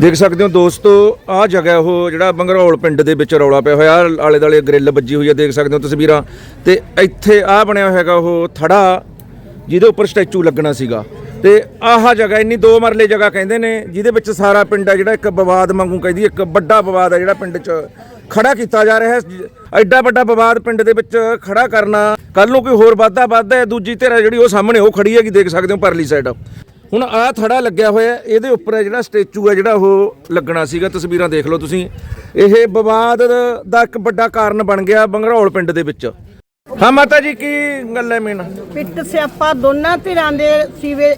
ਦੇਖ ਸਕਦੇ ਹੋ ਦੋਸਤੋ, ਆਹ ਜਗ੍ਹਾ ਉਹ ਜਿਹੜਾ ਬੰਗਰੌਲ ਪਿੰਡ ਦੇ ਵਿੱਚ ਰੌਲਾ ਪਿਆ ਹੋਇਆ ਆਲੇ ਦਾਲੇ ਗ੍ਰਿਲ ਵੱਜੀ ਹੋਈ ਹੈ ਦੇਖ ਸਕਦੇ ਹੋ ਤਸਵੀਰਾਂ। ਤੇ ਇੱਥੇ ਆਹ ਬਣਿਆ ਹੋਇਆ ਉਹ ਥੜਾ, ਜਿਹਦੇ ਉੱਪਰ ਸਟੈਚੂ ਲੱਗਣਾ ਸੀਗਾ। ਤੇ ਆਹ ਜਗ੍ਹਾ ਇੰਨੀ ਦੋ ਮਰਲੇ ਜਗ੍ਹਾ ਕਹਿੰਦੇ ਨੇ, ਜਿਹਦੇ ਵਿੱਚ ਸਾਰਾ ਪਿੰਡ ਹੈ ਜਿਹੜਾ ਇੱਕ ਵਿਵਾਦ ਵਾਂਗੂ ਕਹਿੰਦੀ, ਇੱਕ ਵੱਡਾ ਵਿਵਾਦ ਹੈ ਜਿਹੜਾ ਪਿੰਡ 'ਚ ਖੜਾ ਕੀਤਾ ਜਾ ਰਿਹਾ ਹੈ। ਐਡਾ ਵੱਡਾ ਵਿਵਾਦ ਪਿੰਡ ਦੇ ਵਿੱਚ ਖੜਾ ਕਰਨਾ ਕੱਲ ਨੂੰ ਕੋਈ ਹੋਰ ਵਾਧਾ ਵੱਧਦਾ ਹੈ, ਦੂਜੀ ਧਿਰ ਹੈ ਜਿਹੜੀ ਉਹ ਸਾਹਮਣੇ ਉਹ ਖੜੀ ਹੈਗੀ, ਦੇਖ ਸਕਦੇ ਹੋ ਪਰਲੀ ਸਾਈਡ ਹੁਣ ਆਹ ਥੜਾ ਲੱਗਿਆ ਹੋਇਆ ਹੈ, ਇਹਦੇ ਉੱਪਰ ਹੈ ਜਿਹੜਾ ਸਟੈਚੂ ਹੈ ਜਿਹੜਾ ਉਹ ਲੱਗਣਾ ਸੀਗਾ ਤਸਵੀਰਾਂ ਦੇਖ ਲਓ ਤੁਸੀਂ। ਇਹ ਵਿਵਾਦ ਦਾ ਇੱਕ ਵੱਡਾ ਕਾਰਨ ਬਣ ਗਿਆ ਬੰਗਰੌਲ ਪਿੰਡ ਦੇ ਵਿੱਚ। ਹਾਂ ਮਾਤਾ ਜੀ ਕੀ ਗੱਲ ਹੈ ਮੇਨ ਪਿੱਟ ਸਿਆਪਾ ਦੋਨਾਂ ਧਿਰਾਂ ਦੇ ਸੀਵੇ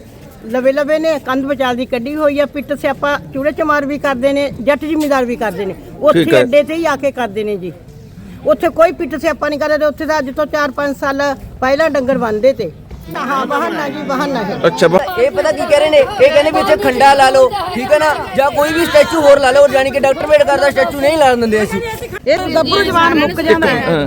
ਲਵੇ ਲਵੇ ਨੇ ਕੰਧ ਵਿਚਾਲ ਦੀ ਕੱਢੀ ਹੋਈ ਆ ਪਿੱਟ ਸਿਆਪਾ ਚੂੜੇ ਚਮਾਰ ਵੀ ਕਰਦੇ ਨੇ ਜੱਟ ਜ਼ਿਮੀਦਾਰ ਵੀ ਕਰਦੇ ਨੇ। ਉੱਥੇ ਹੈ। ਅੱਡੇ ਤੇ ਹੀ ਆ ਕੇ ਕਰਦੇ ਨੇ ਜੀ। ਉੱਥੇ ਕੋਈ ਪਿੱਟ ਸਿਆਪਾ ਨਹੀਂ ਕਰਦੇ ਉੱਥੇ ਤਾਂ ਅੱਜ ਤੋਂ 4-5 ਸਾਲ ਪਹਿਲਾਂ ਡੰਗਰ ਬੰਨਦੇ ਤੇ। ਹਾਂ ਬਹਾਨਾ ਜੀ ਬਹਾਨਾ ਹੈ ਅੱਛਾ ਬ- ਇਹ ਪਤਾ ਕੀ ਕਹਿ ਰਹੇ ਨੇ? ਇਹ ਕਹਿੰਦੇ ਵੀ ਇੱਥੇ ਖੰਡਾ ਲਾ ਲਓ ਠੀਕ ਹੈ ਨਾ? ਜਾਂ ਕੋਈ ਵੀ ਸਟੈਚੂ ਹੋਰ ਲਾ ਲਓ ਯਾਨੀ ਕਿ ਡਾਕਟਰ ਵੇਟ ਕਰਦਾ ਸਟੈਚੂ ਨਹੀਂ ਲਾਣ ਦਿੰਦੇ ਅਸੀਂ। ਇਹ ਗੱਭਰੂ ਜਵਾਨ ਮੁੱਕ ਜਾਂਦਾ ਹੈ।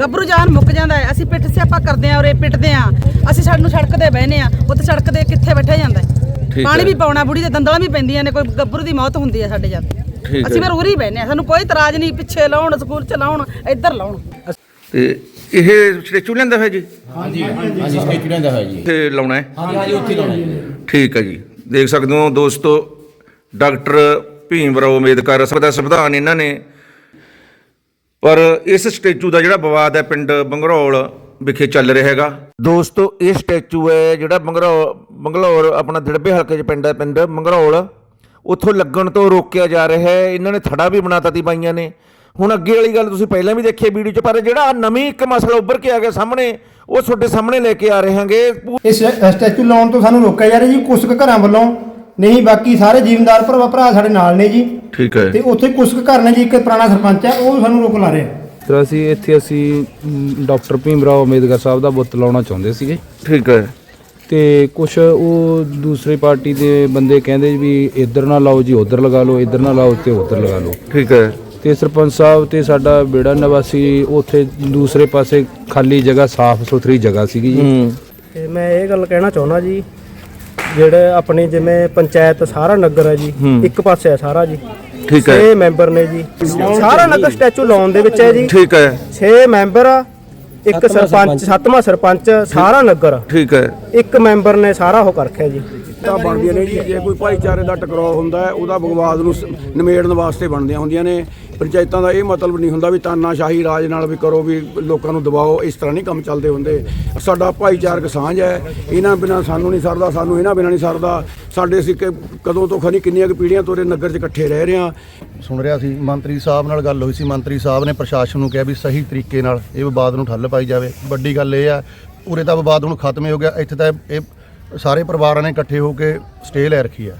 ਗੱਭਰੂ ਜਵਾਨ ਮੁੱਕ ਜਾਂਦਾ ਹੈ। ਅਸੀਂ ਪਿੱਠ ਸਿਆਪਾ ਕਰਦੇ ਆ ਔਰ ਇਹ ਪਿੱਟਦੇ ਆ ਅਸੀਂ ਸਾਨੂੰ ਸੜਕ ਤੇ ਬਹਿਨੇ ਆ ਉੱਥੇ ਸੜਕ ਤੇ ਕਿੱਥੇ ਬੈਠਿਆ ਜਾਂਦਾ ਹੈ। ਪਾਣੀ ਹੈ। ਵੀ ਪਾਉਣਾ ਬੁੜੀ ਦੇ ਦੰਦਲਾਂ ਵੀ ਪੈਂਦੀਆਂ ਨੇ ਕੋਈ ਗੱਭਰੂ ਦੀ ਮੌਤ ਹੁੰਦੀ ਹੈ ਸਾਡੇ ਜਦ। ਠੀਕ ਹੈ। ਅਸੀਂ ਫਿਰ ਉਰੀ ਬਹਿਨੇ ਆ ਸਾਨੂੰ ਕੋਈ ਇਤਰਾਜ਼ ਨਹੀਂ ਪਿੱਛੇ ਲਾਉਣ ਸਕੂਲ ਚ ਲਾਉਣ ਇੱਧਰ ਲਾਉਣ। ਤੇ ਇਹ ਸਟੈਚੂ ਲੈਂਦਾ ਹੈ ਜੀ? ਹਾਂਜੀ ਹਾਂਜੀ ਸਟੇਚੂ ਲੈਂਦਾ ਹੋਇਆ ਜੀ। ਤੇ ਲਾਉਣਾ ਹੈ? ਹਾਂਜੀ ਹਾਂਜੀ ਉੱਥੇ ਲਾਉਣਾ ਜੀ। ਠੀਕ ਹੈ ਜੀ। ਦੇਖ ਸਕਦੇ ਹੋ ਦੋਸਤੋ ਡਾਕਟਰ ਭੀਮ ਰਾਓ ਅੰਬੇਦਕਰ ਸਭ ਦਾ ਸੰਵਿਧਾਨ ਇਹਨਾਂ ਨੇ। ਪਰ ਇਸ ਸਟੈਚੂ ਦਾ ਜਿਹੜਾ ਵਿਵਾਦ ਹੈ ਪਿੰਡ ਬੰਗਰੌਲ ਵਿਖੇ ਚੱਲ ਰਿਹਾ ਹੈਗਾ। ਦੋਸਤੋ ਇਹ ਸਟੈਚੂ ਹੈ ਜਿਹੜਾ ਬੰਗਰੌਲ ਬੰਗਲੌਰ ਆਪਣਾ ਦਿੜਬੇ ਹਲਕੇ 'ਚ ਪਿੰਡ ਹੈ ਪਿੰਡ ਬੰਗਰੌਲ। ਉੱਥੋਂ ਲੱਗਣ ਤੋਂ ਰੋਕਿਆ ਜਾ ਰਿਹਾ ਹੈ। ਇਹਨਾਂ ਨੇ ਥੜਾ ਵੀ ਬਣਾਤਾ ਤੀ ਬਾਈਆਂ ਨੇ। ਹੁਣ ਅੱਗੇ ਵਾਲੀ ਗੱਲ ਤੁਸੀਂ ਪਹਿਲਾਂ ਵੀ ਦੇਖੀ ਵੀਡੀਓ 'ਚ ਪਰ ਜਿਹੜਾ ਨਵੀਂ ਇੱਕ ਮਸਲਾ ਉੱਭਰ ਕੇ ਆ ਗਿਆ ਸਾਹਮਣੇ ਉਹ ਤੁਹਾਡੇ ਸਾਹਮਣੇ ਲੈ ਕੇ ਆ ਰਹੇ ਹਾਂਗੇ। ਇਸ ਸਟੈਚੂ ਲਾਉਣ ਤੋਂ ਸਾਨੂੰ ਰੋਕਿਆ ਜਾ ਰਿਹਾ ਜੀ ਕੁਝ ਕੁ ਘਰਾਂ ਵੱਲੋਂ। ਨਹੀਂ ਬਾਕੀ ਸਾਰੇ ਜ਼ਿਮੀਂਦਾਰ ਭਰਾ ਭਰਾ ਸਾਡੇ ਨਾਲ ਨੇ ਜੀ। ਠੀਕ ਹੈ। ਤੇ ਉੱਥੇ ਕੁਝ ਕੁ ਘਰ ਨੇ ਜੀ ਇੱਕ ਪੁਰਾਣਾ ਸਰਪੰਚ ਹੈ ਉਹ ਸਾਨੂੰ ਰੋਕ ਲਾ ਰਿਹਾ। ਤਾਂ ਅਸੀਂ ਇੱਥੇ ਅਸੀਂ ਡਾਕਟਰ ਭੀਮ ਰਾਓ ਅੰਬੇਦਕਰ ਸਾਹਿਬ ਦਾ ਬੁੱਤ ਲਾਉਣਾ ਚਾਹੁੰਦੇ ਸੀਗੇ। ਠੀਕ ਹੈ। ਤੇ ਕੁਝ ਉਹ ਦੂਸਰੀ ਪਾਰਟੀ ਦੇ ਬੰਦੇ ਕਹਿੰਦੇ ਵੀ ਇੱਧਰ ਨਾ ਲਾਓ ਜੀ ਉੱਧਰ ਲਗਾ ਲਓ ਇੱਧਰ ਨਾ ਲਾਓ ਤੇ ਉੱਧਰ ਲਗਾ ਲਓ। ਠੀਕ ਹੈ। ਤੇ ਸਰਪੰਚ ਸਾਹਿਬ ਤੇ ਸਾਡਾ ਬੇੜਾ ਨਿਵਾਸੀ ਉੱਥੇ ਦੂਸਰੇ ਪਾਸੇ ਖਾਲੀ ਜਗ੍ਹਾ ਸਾਫ਼ ਸੁਥਰੀ ਜਗ੍ਹਾ ਸੀਗੀ ਜੀ। ਹੂੰ। ਤੇ ਮੈਂ ਇਹ ਗੱਲ ਕਹਿਣਾ ਚਾਹੁੰਦਾ ਜੀ ਜਿਹੜੇ ਆਪਣੇ ਜਿਵੇਂ ਪੰਚਾਇਤ ਸਾਰਾ ਨਗਰ ਹੈ ਜੀ ਇੱਕ ਪਾਸੇ ਹੈ ਸਾਰਾ ਜੀ। ਠੀਕ ਹੈ। ਛੇ ਮੈਂਬਰ ਨੇ ਜੀ। ਸਾਰਾ ਨਗਰ ਸਟੈਚੂ ਲਾਉਣ ਦੇ ਵਿੱਚ ਹੈ ਜੀ। ਠੀਕ ਹੈ। 6 ਮੈਂਬਰ ਆ ਇੱਕ ਸਰਪੰਚ। ਸੱਤਵਾਂ ਸਰਪੰਚ ਸਾਰਾ ਨਗਰ ਠੀਕ ਹੈ। ਇੱਕ ਮੈਂਬਰ ਨੇ ਸਾਰਾ ਉਹ ਕਰ ਰੱਖਿਆ ਜੀ। ਤਾਂ ਬਣਦੀਆਂ ਨੇ ਜੀ ਜੇ ਕੋਈ ਭਾਈਚਾਰੇ ਦਾ ਟਕਰਾਅ ਹੁੰਦਾ ਹੈ ਉਹਦਾ ਬਗਵਾਦ ਨੂੰ ਸ- ਨਿਮੇੜਨ ਵਾਸਤੇ ਬਣਦੀਆਂ ਹੁੰਦੀਆਂ ਨੇ। ਪੰਚਾਇਤਾਂ ਦਾ ਇਹ ਮਤਲਬ ਨਹੀਂ ਹੁੰਦਾ ਵੀ ਤਾਨਾਸ਼ਾਹੀ ਰਾਜ ਨਾਲ ਵੀ ਕਰੋ ਵੀ ਲੋਕਾਂ ਨੂੰ ਦਬਾਓ ਇਸ ਤਰ੍ਹਾਂ ਨਹੀਂ ਕੰਮ ਚੱਲਦੇ ਹੁੰਦੇ। ਸਾਡਾ ਭਾਈਚਾਰਕ ਸਾਂਝ ਹੈ। ਇਹਨਾਂ ਬਿਨਾਂ ਸਾਨੂੰ ਨਹੀਂ ਸਰਦਾ ਸਾਨੂੰ ਇਹਨਾਂ ਬਿਨਾਂ ਨਹੀਂ ਸਰਦਾ। ਸਾਡੇ ਅਸੀਂ ਕਦੋਂ ਤੋਂ ਖਨੀ ਕਿੰਨੀਆਂ ਕੁ ਪੀੜ੍ਹੀਆਂ ਤੋਂ ਇਹ ਨਗਰ 'ਚ ਇਕੱਠੇ ਰਹਿ ਰਹੇ ਹਾਂ। ਸੁਣ ਰਿਹਾ ਸੀ ਮੰਤਰੀ ਸਾਹਿਬ ਨਾਲ ਗੱਲ ਹੋਈ ਸੀ। ਮੰਤਰੀ ਸਾਹਿਬ ਨੇ ਪ੍ਰਸ਼ਾਸਨ ਨੂੰ ਕਿਹਾ ਵੀ ਸਹੀ ਤਰੀਕੇ ਨਾਲ ਇਹ ਵਿਵਾਦ ਨੂੰ ਠੱਲ ਪਾਈ ਜਾਵੇ। ਵੱਡੀ ਗੱਲ ਇਹ ਆ ਉਰੇ ਦਾ ਵਿਵਾਦ ਹੁਣ ਖਤਮ ਹੀ ਹੋ ਗਿਆ। ਇੱਥੇ ਤਾਂ ਇਹ ਸਾਰੇ ਪਰਿਵਾਰਾਂ ਨੇ ਇਕੱਠੇ ਹੋ ਕੇ ਸਟੇ ਲੈ ਰੱਖੀ ਆ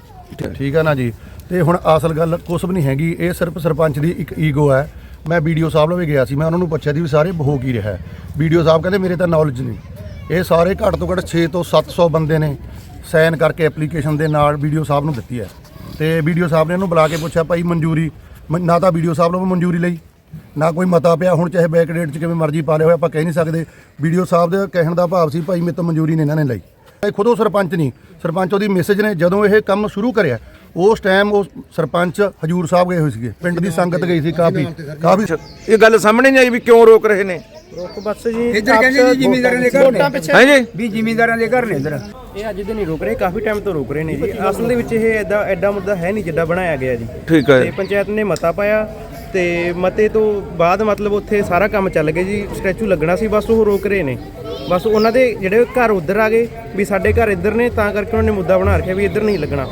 ਠੀਕ ਆ ਨਾ ਜੀ? ਤੇ ਹੁਣ ਅਸਲ ਗੱਲ ਕੁਛ ਵੀ ਨਹੀਂ ਹੈਗੀ, ਇਹ ਸਿਰਫ ਸਰਪੰਚ ਦੀ ਇੱਕ ਈਗੋ ਹੈ। ਮੈਂ ਵੀਡੀਓ ਸਾਹਿਬ ਲਵੇ ਗਿਆ ਸੀ, ਮੈਂ ਉਹਨਾਂ ਨੂੰ ਪੁੱਛਿਆ ਸੀ ਵੀ ਸਾਰੇ ਹੋ ਕੀ ਰਿਹਾ ਵੀਡੀਓ ਸਾਹਿਬ ਕਹਿੰਦੇ ਮੇਰੇ ਤਾਂ ਨੌਲੇਜ ਨਹੀਂ। ਇਹ ਸਾਰੇ ਘੱਟ ਤੋਂ ਘੱਟ 6 ਤੋਂ 700 ਬੰਦੇ ਨੇ ਸਾਈਨ ਕਰਕੇ ਐਪਲੀਕੇਸ਼ਨ ਦੇ ਨਾਲ ਵੀਡੀਓ ਸਾਹਿਬ ਨੂੰ ਦਿੱਤੀ ਹੈ। ਤੇ ਵੀਡੀਓ ਸਾਹਿਬ ਨੇ ਇਹਨੂੰ ਬੁਲਾ ਕੇ ਪੁੱਛਿਆ, ਭਾਈ ਮਨਜ਼ੂਰੀ, ਮ- ਨਾ ਤਾਂ ਵੀਡੀਓ ਸਾਹਿਬ ਨੂੰ ਮਨਜ਼ੂਰੀ ਲਈ, ਨਾ ਕੋਈ ਮਤਾ ਪਿਆ, ਹੁਣ ਚਾਹੇ ਬੈਕ ਡੇਟ 'ਚ ਕਿਵੇਂ ਮਰਜ਼ੀ ਪਾ ਲਿਆ ਹੋਇਆ, ਆਪਾਂ ਕਹਿ ਨਹੀਂ ਸਕਦੇ। ਵੀਡੀਓ ਸਾਹਿਬ ਦੇ ਕਹਿਣ ਦਾ ਭਾਵ ਸੀ, ਭਾਈ ਮੇਰੇ ਤੋਂ ਮਨਜ਼ੂਰੀ ਨਹੀਂ ਇਹਨਾਂ ਨੇ ਲਈ। ਇਹ ਖੁਦ ਉਹ ਸਰਪੰਚ ਨਹੀਂ ਸਰਪੰਚ ਉਹਦੀ ਮੈਸੇਜ ਨੇ ਜਦੋਂ ਇਹ ਕੰਮ ਸ਼ੁਰੂ ਕਰਿਆ ਉਸ ਟਾਈਮ ਉਹ ਸਰਪੰਚ ਹਜੂਰ ਸਾਹਿਬ ਗਏ ਹੋਏ ਸੀਗੇ ਪਿੰਡ ਦੀ ਸੰਗਤ ਗਈ ਸੀ ਕਾਫੀ ਕਾਫੀ ਇਹ ਗੱਲ ਸਾਹਮਣੇ ਨਹੀਂ ਆਈ ਵੀ ਕਿਉਂ ਰੋਕ ਰਹੇ ਨੇ? ਰੁਕ ਬੱਸ ਜੀ ਇੱਧਰ ਕਹਿੰਦੇ ਜੀ ਜ਼ਿਮੀਂਦਾਰਾਂ ਦੇ ਘਰ ਨੇ। ਹੈ ਜੀ? ਵੀ ਜ਼ਿਮੀਂਦਾਰਾਂ ਦੇ ਘਰ ਨੇ ਇੱਧਰ। ਇਹ ਅੱਜ ਦੇ ਨਹੀਂ ਰੁਕ ਰਹੇ ਕਾਫੀ ਟਾਈਮ ਤੋਂ ਰੁਕ ਰਹੇ ਨੇ ਜੀ। ਅਸਲ ਦੇ ਵਿੱਚ ਇਹ ਐਡਾ ਐਡਾ ਮੁੱਦਾ ਹੈ ਨਹੀਂ ਜਿੱਡਾ ਬਣਾਇਆ ਗਿਆ ਜੀ। ਠੀਕ ਹੈ। ਤੇ ਪੰਚਾਇਤ ਨੇ ਮਤਾ ਪਾਇਆ ਤੇ ਮਤੇ ਤੋਂ ਬਾਅਦ ਮਤਲਬ ਉੱਥੇ ਸਾਰਾ ਕੰਮ ਚੱਲ ਗਿਆ ਜੀ ਸਟੈਚੂ ਲੱਗਣਾ ਸੀ ਬਸ ਉਹ ਰੋਕ ਰਹੇ ਨੇ। ਬਸ ਉਹਨਾਂ ਦੇ ਜਿਹੜੇ ਘਰ ਉੱਧਰ ਆ ਗਏ ਵੀ ਸਾਡੇ ਘਰ ਇੱਧਰ ਨੇ ਤਾਂ ਕਰਕੇ ਉਹਨਾਂ ਨੇ ਮੁੱਦਾ ਬਣਾ ਰੱਖਿਆ ਵੀ ਇੱਧਰ ਨਹੀਂ ਲੱਗਣਾ।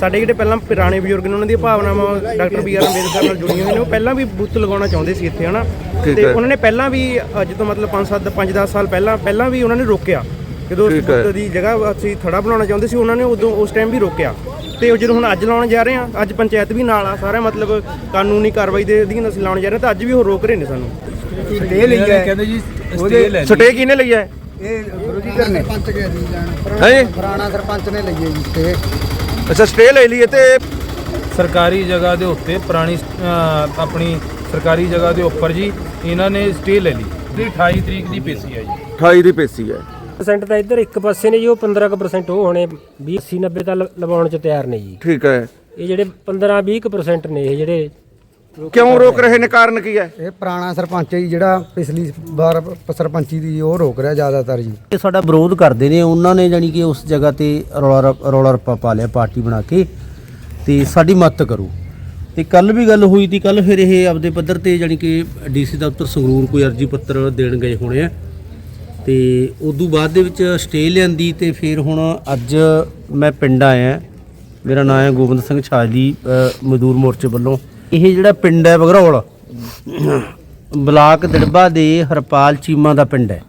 ਸਾਡੇ ਜਿਹੜੇ ਪਹਿਲਾਂ ਪੁਰਾਣੇ ਬਜ਼ੁਰਗ ਨੇ ਉਹਨਾਂ ਦੀਆਂ ਭਾਵਨਾਵਾਂ ਡਾਕਟਰ ਬੀ ਆਰ ਅੰਬੇਦਕਰ ਨਾਲ ਜੁੜੀਆਂ ਹੋਈਆਂ ਨੇ ਉਹ ਪਹਿਲਾਂ ਵੀ ਬੁੱਤ ਲਗਾਉਣਾ ਚਾਹੁੰਦੇ ਸੀ ਇੱਥੇ ਹਨਾ? ਤੇ। ਉਹਨਾਂ ਨੇ ਪਹਿਲਾਂ ਵੀ ਅੱਜ ਤੋਂ ਮਤਲਬ 5 7 5 10 ਸਾਲ ਪਹਿਲਾਂ ਪਹਿਲਾਂ ਵੀ ਉਹਨਾਂ ਨੇ ਰੋਕਿਆ। ਜਦੋਂ ਉਸ। ਬੁੱਤ ਦੀ ਜਗ੍ਹਾ ਅਸੀਂ ਥੜਾ ਬਣਾਉਣਾ ਚਾਹੁੰਦੇ ਸੀ ਉਹਨਾਂ ਨੇ ਉਦੋਂ ਉਸ ਟਾਈਮ ਵੀ ਰੋਕਿਆ। ਤੇ ਉਹ ਜਦੋਂ ਹੁਣ ਅੱਜ ਲਾਉਣ ਜਾ ਰਹੇ ਆ ਅੱਜ ਪੰਚਾਇਤ ਵੀ ਨਾਲ ਆ ਸਾਰਾ ਮਤਲਬ ਕਾਨੂੰਨੀ ਕਾਰਵਾਈ ਦੇ ਅਧੀਨ ਅਸੀਂ ਲਾਉਣ ਜਾ ਰਹੇ ਤਾਂ ਅੱਜ ਵੀ ਉਹ ਰੋਕ ਰਹੇ ਨੇ ਸਾਨੂੰ। ਸਟੇ ਲਈ ਹੈ। ਕਹਿੰਦੇ ਜੀ ਸਟੇ ਕਿਹਨੇ ਲਈ। ਹੈ ਇਹ ਗੁਰੂ ਜੀ ਘਰ ਨੇ। ਹੈ ਜੀ? ਪੁਰਾਣਾ ਸਰਪੰਚ ਨੇ ਲਈ ਹੈ ਜੀ ਅੱਛਾ ਸਟੇ ਲੈ ਲਈਏ ਤੇ ਸਰਕਾਰੀ ਜਗ੍ਹਾ ਦੇ ਉੱਤੇ ਪੁਰਾਣੀ ਆਪਣੀ ਸਰਕਾਰੀ ਜਗ੍ਹਾ ਦੇ ਉੱਪਰ ਜੀ ਇਹਨਾਂ ਨੇ ਸਟੇ ਲੈ ਲਈ। ਜਿਹੜੀ 28 ਤਰੀਕ ਦੀ ਪੇਸ਼ੀ ਹੈ ਜੀ। 28 ਦੀ ਪੇਸੀ ਹੈ। ਪਰਸੈਂਟ ਤਾਂ ਇੱਧਰ ਇੱਕ ਪਾਸੇ ਨੇ ਜੀ ਉਹ 15% ਉਹ ਹੋਣੇ 20 80 90 ਤਾਂ ਲਵਾਉਣ ਚ ਤਿਆਰ ਨੇ ਜੀ। ਠੀਕ ਹੈ। ਇਹ ਜਿਹੜੇ 15-20% ਨੇ ਇਹ ਜਿਹੜੇ ਕਿਉਂ ਰੋਕ ਰਹੇ ਨੇ? ਕਾਰਨ ਕੀ ਹੈ? ਇਹ ਪੁਰਾਣਾ ਸਰਪੰਚ ਹੈ ਜੀ ਜਿਹੜਾ ਪਿਛਲੀ ਵਾਰ ਪ- ਸਰਪੰਚੀ ਦੀ ਉਹ ਰੋਕ ਰਿਹਾ ਜ਼ਿਆਦਾਤਰ ਜੀ। ਇਹ ਸਾਡਾ ਵਿਰੋਧ ਕਰਦੇ ਨੇ। ਉਹਨਾਂ ਨੇ ਜਾਨੀ ਕਿ ਉਸ ਜਗ੍ਹਾ ਤੇ ਰੌਲਾ ਰੱਪ- ਰੌਲਾ ਰੱਪਾ ਪਾ ਲਿਆ ਪਾਰਟੀ ਬਣਾ ਕੇ ਤੇ ਸਾਡੀ ਮਦਦ ਕਰੋ। ਤੇ ਕੱਲ ਵੀ ਗੱਲ ਹੋਈ ਤੀ। ਕੱਲ ਫਿਰ ਇਹ ਆਪਦੇ ਪੱਧਰ ਤੇ ਜਾਨੀ ਕਿ ਡੀਸੀ ਦਫ਼ਤਰ ਸੰਗਰੂਰ ਕੋਈ ਅਰਜੀ ਪੱਤਰ ਦੇਣ ਗਏ ਹੋਣੇ ਆ। ਤੇ ਉਦੋਂ ਬਾਅਦ ਦੇ ਵਿੱਚ ਸਟੇ ਲਿਆਂਦੀ ਤੇ ਫਿਰ ਹੁਣ ਅੱਜ ਮੈਂ ਪਿੰਡ ਆਇਆ। ਮੇਰਾ ਨਾਮ ਹੈ ਗੋਬਿੰਦ ਸਿੰਘ ਛਾਜਲੀ ਅ, ਮਜ਼ਦੂਰ ਮੋਰਚੇ ਵੱਲੋਂ। ਇਹ ਜਿਹੜਾ ਪਿੰਡ ਹੈ ਬਗਰੌਲ, ਬਲਾਕ ਦਿੜਬਾ ਦੇ ਹਰਪਾਲ ਚੀਮਾ ਦਾ ਪਿੰਡ ਹੈ।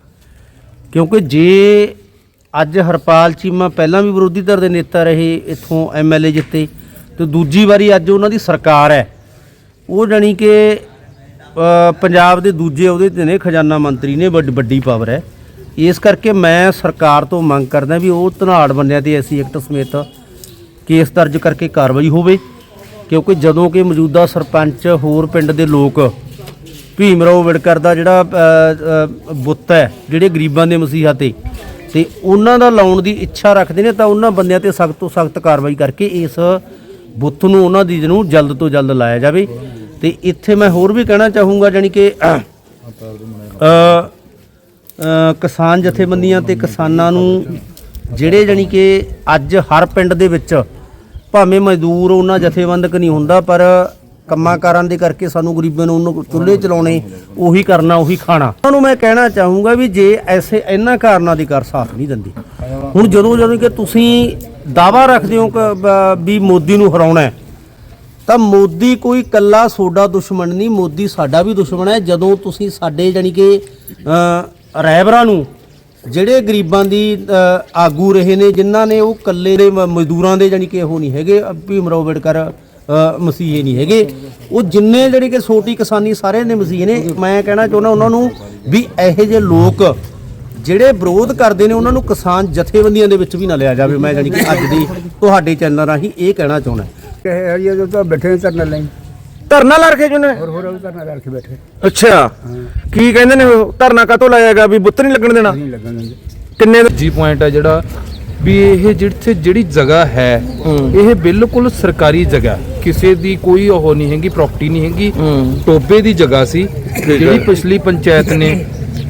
ਕਿਉਂਕਿ ਜੇ ਅੱਜ ਹਰਪਾਲ ਚੀਮਾ ਪਹਿਲਾਂ ਵੀ ਵਿਰੋਧੀ ਧਿਰ ਦੇ ਨੇਤਾ ਰਹੇ, ਇੱਥੋਂ ਐਮਐਲਏ ਜਿੱਤੇ, ਤੇ ਦੂਜੀ ਵਾਰੀ ਅੱਜ ਉਹਨਾਂ ਦੀ ਸਰਕਾਰ ਹੈ। ਉਹ ਜਾਣੀ ਕਿ ਪੰਜਾਬ ਦੇ ਦੂਜੇ ਉਹਦੇ ਤੇ ਨੇ, ਖਜ਼ਾਨਾ ਮੰਤਰੀ ਨੇ, ਵੱਡ- ਵੱਡੀ ਪਾਵਰ ਹੈ। ਇਸ ਕਰਕੇ ਮੈਂ ਸਰਕਾਰ ਤੋਂ ਮੰਗ ਕਰਦਾ ਵੀ ਉਹ ਧਨਾੜ ਬੰਦਿਆਂ ਤੇ ਐਸੀ ਐਕਟ ਸਮੇਤ ਕੇਸ ਦਰਜ ਕਰਕੇ ਕਾਰਵਾਈ ਹੋਵੇ। ਕਿਉਂਕਿ ਜਦੋਂ ਕਿ ਮੌਜੂਦਾ ਸਰਪੰਚ ਹੋਰ ਪਿੰਡ ਦੇ ਲੋਕ ਭੀਮ ਰਾਓ ਅੰਬੇਡਕਰ ਦਾ ਜਿਹੜਾ ਬੁੱਤ ਹੈ, ਜਿਹੜੇ ਗਰੀਬਾਂ ਦੇ ਮਸੀਹਾ ਤੇ ਤੇ ਉਹਨਾਂ ਦਾ ਲਾਉਣ ਦੀ ਇੱਛਾ ਰੱਖਦੇ ਨੇ, ਤਾਂ ਉਹਨਾਂ ਬੰਦਿਆਂ ਤੇ ਸਖਤ ਤੋਂ ਸਖਤ ਕਾਰਵਾਈ ਕਰਕੇ ਇਸ ਬੁੱਤ ਨੂੰ ਉਹਨਾਂ ਦੀ ਨੂੰ ਜਲਦ ਤੋਂ ਜਲਦ ਲਾਇਆ ਜਾਵੇ। ਤੇ ਇੱਥੇ ਮੈਂ ਹੋਰ ਵੀ ਕਹਿਣਾ ਚਾਹੂੰਗਾ ਜਾਨੀ ਕਿ ਕਿਸਾਨ ਜਥੇਬੰਦੀਆਂ ਤੇ ਕਿਸਾਨਾਂ ਨੂੰ, ਜਿਹੜੇ ਜਾਨੀ ਕਿ ਅੱਜ ਹਰ ਪਿੰਡ ਦੇ ਵਿੱਚ ਭਾਵੇਂ ਮਜ਼ਦੂਰ ਉਹਨਾਂ ਜਥੇਬੰਦਕ ਨਹੀਂ ਹੁੰਦਾ ਪਰ ਕੰਮਾਂ ਕਾਰਾਂ ਦੇ ਕਰਕੇ ਸਾਨੂੰ ਗਰੀਬਾਂ ਨੂੰ ਉਹਨੂੰ ਚੁੱਲ੍ਹੇ ਚਲਾਉਣੇ ਉਹੀ ਕਰਨਾ ਉਹੀ ਖਾਣਾ। ਉਹਨਾਂ ਨੂੰ ਮੈਂ ਕਹਿਣਾ ਚਾਹੂੰਗਾ ਵੀ ਜੇ ਐਸੇ ਇਹਨਾਂ ਕਾਰਨਾਂ ਦੀ ਕਰ ਸਾਥ ਨਹੀਂ ਦਿੰਦੀ। ਹੁਣ ਜਦੋਂ ਜਦੋਂ ਕਿ ਤੁਸੀਂ ਦਾਵਾ ਰੱਖਦੇ ਹੋ ਕਿ ਵੀ ਮੋਦੀ ਨੂੰ ਹਰਾਉਣਾ ਹੈ ਤਾਂ ਮੋਦੀ ਕੋਈ ਕੱਲਾ ਸੋਡਾ ਦੁਸ਼ਮਣ ਨਹੀਂ ਮੋਦੀ ਸਾਡਾ ਵੀ ਦੁਸ਼ਮਣ ਹੈ। ਜਦੋਂ ਤੁਸੀਂ ਸਾਡੇ ਜਾਨੀ ਕਿ ਅ, ਰਹਿਬਰਾਂ ਨੂੰ ਜਿਹੜੇ ਗਰੀਬਾਂ ਦੀ ਆਗੂ ਰਹੇ ਨੇ ਜਿਨ੍ਹਾਂ ਨੇ ਉਹ ਕੱਲੇ ਦੇ ਮਜ਼ਦੂਰਾਂ ਦੇ ਜਾਨੀ ਕਿ ਉਹ ਨਹੀਂ ਹੈਗੇ ਅ, ਭੀਮ ਰਾਓ ਅੰਬੇਡਕਰ ਮਸੀਹੇ ਨਹੀਂ ਹੈਗੇ। ਉਹ ਜਿੰਨੇ ਜਿਹੜੇ ਕਿ ਛੋਟੀ ਕਿਸਾਨੀ ਸਾਰੇ ਦੇ ਮਸੀਹੇ ਨੇ ਮੈਂ ਕਹਿਣਾ ਚਾਹੁੰਦਾ ਉਹਨਾਂ ਨੂੰ ਵੀ ਇਹੋ ਜਿਹੇ ਲੋਕ ਜਿਹੜੇ ਵਿਰੋਧ ਕਰਦੇ ਨੇ ਉਹਨਾਂ ਨੂੰ ਕਿਸਾਨ ਜਥੇਬੰਦੀਆਂ ਦੇ ਵਿੱਚ ਵੀ ਨਾ ਲਿਆ ਜਾਵੇ। ਮੈਂ ਜਾਨੀ ਕਿ ਅੱਜ ਦੀ ਤੁਹਾਡੇ ਚੈਨਲ ਰਾਹੀਂ ਇਹ ਕਹਿਣਾ ਚਾਹੁੰਦਾ। ਇਹ ਜੋ ਤਾਂ ਬੈਠੇ ਨੇ ਲਈ। ਧਰਨਾ ਲਾ ਰੱਖੇ ਜੁਨੇ ਹੋਰ ਹੋਰ ਧਰਨਾ ਲਾ ਕੇ ਬੈਠੇ। ਅੱਛਾ। ਕੀ ਕਹਿੰਦੇ ਨੇ ਉਹ? ਧਰਨਾ ਕਾਤੋਂ ਲਾਇਆਗਾ ਵੀ ਬੁੱਤ ਨਹੀਂ ਲੱਗਣ ਦੇਣਾ? ਨਹੀਂ ਲੱਗਣ ਦਿੰਦੇ ਕਿੰਨੇ ਜੀ ਪੁਆਇੰਟ ਹੈ ਜਿਹੜਾ ਵੀ ਇਹ ਜਿੱਥੇ ਜਿਹੜੀ ਜਗ੍ਹਾ ਹੈ ਇਹ ਬਿਲਕੁਲ ਸਰਕਾਰੀ ਜਗ੍ਹਾ। ਹੈ। ਕਿਸੇ ਦੀ ਕੋਈ ਉਹ ਨਹੀਂ ਹੈਗੀ ਪ੍ਰਾਪਰਟੀ ਨਹੀਂ ਹੈਗੀ। ਟੋਬੇ ਦੀ ਜਗ੍ਹਾ ਸੀ। ਜਿਹੜੀ ਪਿਛਲੀ ਪੰਚਾਇਤ ਨੇ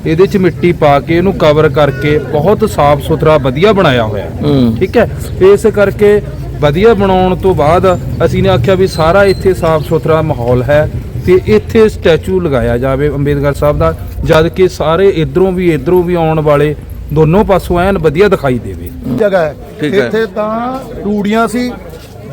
ਇਹਦੇ ਚ ਮਿੱਟੀ ਪਾ ਕੇ ਇਹਨੂੰ ਕਵਰ ਕਰਕੇ ਬਹੁਤ ਸਾਫ਼ ਸੁਥਰਾ ਵਧੀਆ ਬਣਾਇਆ ਹੋਇਆ। ਹੈ। ਠੀਕ ਹੈ। ਇਸ ਕਰਕੇ ਵਧੀਆ ਬਣਾਉਣ ਤੋਂ ਬਾਅਦ ਅਸੀਂ ਨੇ ਆਖਿਆ ਵੀ ਸਾਰਾ ਇੱਥੇ ਸਾਫ਼ ਸੁਥਰਾ ਮਾਹੌਲ ਹੈ ਤੇ ਇੱਥੇ ਸਟੈਚੂ ਲਗਾਇਆ ਜਾਵੇ ਅੰਬੇਦਕਰ ਸਾਹਿਬ ਦਾ ਜਦ ਕਿ ਸਾਰੇ ਇਧਰੋਂ ਵੀ ਇਧਰੋਂ ਵੀ ਆਉਣ ਵਾਲੇ ਦੋਨੋਂ ਪਾਸੋਂ ਐਨ ਵਧੀਆ ਦਿਖਾਈ ਦੇਵੇ। ਜਗ੍ਹਾ ਹੈ। ਇੱਥੇ ਤਾਂ ਰੂੜੀਆਂ ਸੀ